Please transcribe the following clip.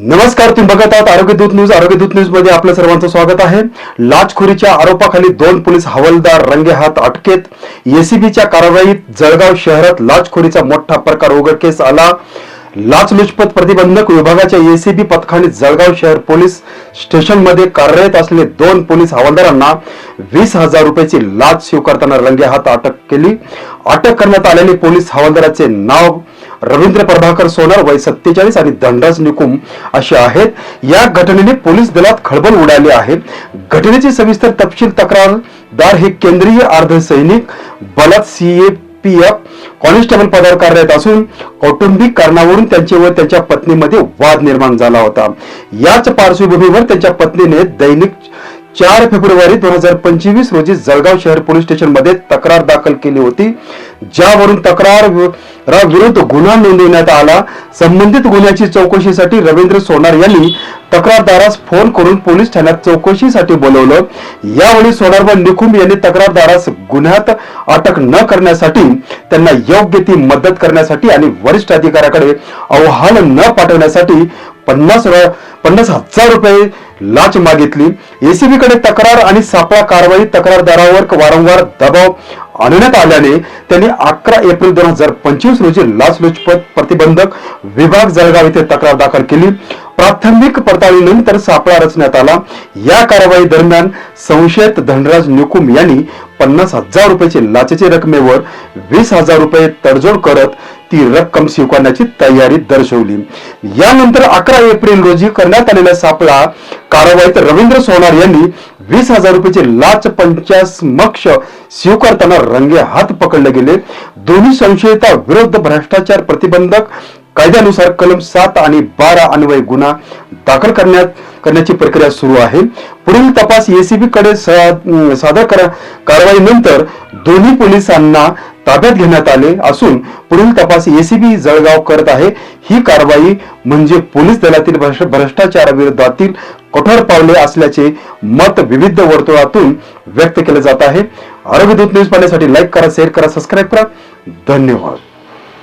नमस्कार तुम्ही बघत आहात आरोग्य दूत न्यूज. आरोग्य दूत न्यूजमध्ये आपलं सर्वांचं स्वागत आहे. लाचखोरीच्या आरोपाखाली दोन पोलीस हवालदार रंगेहात अटकेत. एसीबीच्या कारवाईत जळगाव शहरात लाचखोरीचा मोठा प्रकार उघडकीस आला. लाचलुचपत प्रतिबंधक विभागाच्या एसीबी पथकाने जळगाव शहर पोलीस स्टेशनमध्ये कार्यरत असलेले दोन पोलीस हवालदारांना वीस हजार रुपयाची लाच स्वीकारताना रंगेहात अटक केली. अटक करण्यात आलेले पोलीस हवालदाराचे नाव रवींद्र प्रभाकर सोनार वय सत्तेचाळीस आणि धनराज निकुम असे आहेत. या घटनेने पोलीस दलात खळबळ उडाली आहे. घटनेची सविस्तर तपशील तक्रारदार हे केंद्रीय अर्धसैनिक बलात सीएपीएफ कॉन्स्टेबल पदावर कार्यरत असून कौटुंबिक कारणावरून त्यांचे व त्यांच्या पत्नीमध्ये वाद निर्माण झाला होता. याच पार्श्वभूमीवर त्यांच्या पत्नीने दैनिक चार फेब्रुवारी दोन हजार पंचवीस रोजी जळगाव शहर पोलीस स्टेशनमध्ये तक्रार दाखल केली होती. ज्यावरून तक्रार विरुद्ध गुन्हा नोंदवण्यात आला. संबंधित गुन्ह्याची चौकशीसाठी रवींद्र सोनार यांनी तक्रारदारास फोन करून पोलीस ठाण्यात चौकशीसाठी बोलवलं. यावेळी सोनार व निकुंब यांनी तक्रारदारास गुन्ह्यात अटक न करण्यासाठी त्यांना योग्य ती मदत करण्यासाठी आणि वरिष्ठ अधिकाऱ्याकडे अहवाल न पाठवण्यासाठी पन्नास पन्नास हजार रुपये लाच मागितली. एसीबी कडे तक्रार आणि सापळा कारवाई तक्रारदारावर वारंवार दबाव आणण्यात आल्याने त्यांनी अकरा एप्रिल दोन हजार पंचवीस रोजी लाचलुचपत प्रतिबंधक विभाग जळगाव येथे तक्रार दाखल केली. प्राथमिक पडताळणीनंतर सापळा रचण्यात आला. या कारवाई दरम्यान संशयित धनराज निकुम यांनी पन्नास हजार रुपयाची लाचेची रकमेवर वीस हजार रुपये तडजोड करत ती रक्कम स्वीकारण्याची तयारी दर्शवली. यानंतर अकरा एप्रिल रोजी करण्यात आलेला सापळा कारवाईत रवींद्र सोनार यांनी वीस हजार रुपयाची लाच पंचासमक्ष स्वीकारताना रंगे हात पकडले गेले. दोन्ही संशयिता विरुद्ध भ्रष्टाचार प्रतिबंधक कायद्यानुसार कलम सात आणि बारा अन्वय गुन्हा दाखल करण्यात करण्याची प्रक्रिया सुरू आहे. पुढील तपास एसीबी कडे सादर करा कारवाईनंतर दोन्ही पोलिसांना ताब्यात घेण्यात आले असून पुढील तपास एसीबी जळगाव करत आहे. ही कारवाई म्हणजे पोलीस दलातील भ्रष्टाचाराविरोधातील कठोर पावले असल्याचे मत विविध वर्तुळातून व्यक्त केले जात आहे. आरोग्य दूत न्यूज पाहण्यासाठी लाईक करा शेअर करा सबस्क्राईब करा. धन्यवाद.